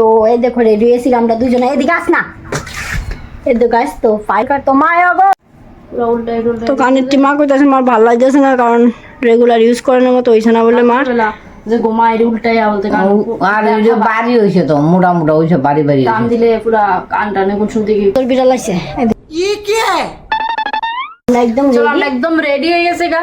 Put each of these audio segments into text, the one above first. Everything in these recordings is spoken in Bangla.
তো এই দেখো রেডি হয়েছি আমরা দুজনে। এদিকে আস না। এদিকে আস তো ফাইল কার তো মা গো। তো কানের টিমা কইতাছে মার ভালো লাগতেছে না কারণ রেগুলার ইউজ করানোর মতো হইছে না বলে মার। যে ঘুমায় উল্টাই বলতে আর ওই যে বাড়ি হয়েছে তো মোটা মোটা ওইসব বাড়ি বাড়ি কান দিলে পুরা কান টানে কোন শুনতে কি তোর বিড়াল আছে। একদম চলো ready। আমরা একদম রেডি হয়ে গেছে গা।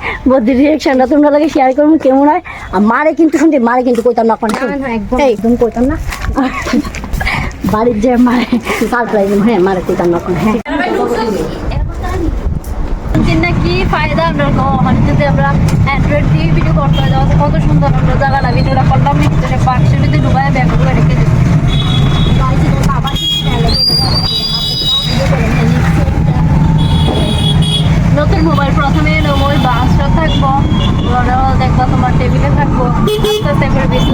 বদ্রির রিয়েকশনটা তোমরা লাগে শেয়ার করব কেমন হয়? আর মারে কিন্তু শুনতে মারে কিন্তু কইতাম না কোন একদম। কইতাম না। বাড়ির যে মারে সারপ্রাইজ হ্যাঁ মারে কইতাম না কোন হ্যাঁ। ফায়দা আমরা মানে যদি আমরা অ্যান্ড্রয়েড দিয়ে ভিডিও করতে হয় তাহলে কত সুন্দর আমরা জায়গা ভিডিওটা করলাম ভিতরে বাক্সের ভিতরে ঢুকায় ব্যাগ করে রেখে দিচ্ছি নতুন মোবাইল প্রথমে ওই বাক্সটা থাকব। ওরাও দেখব তোমার টেবিলে থাকব। আস্তে আস্তে করে বেশি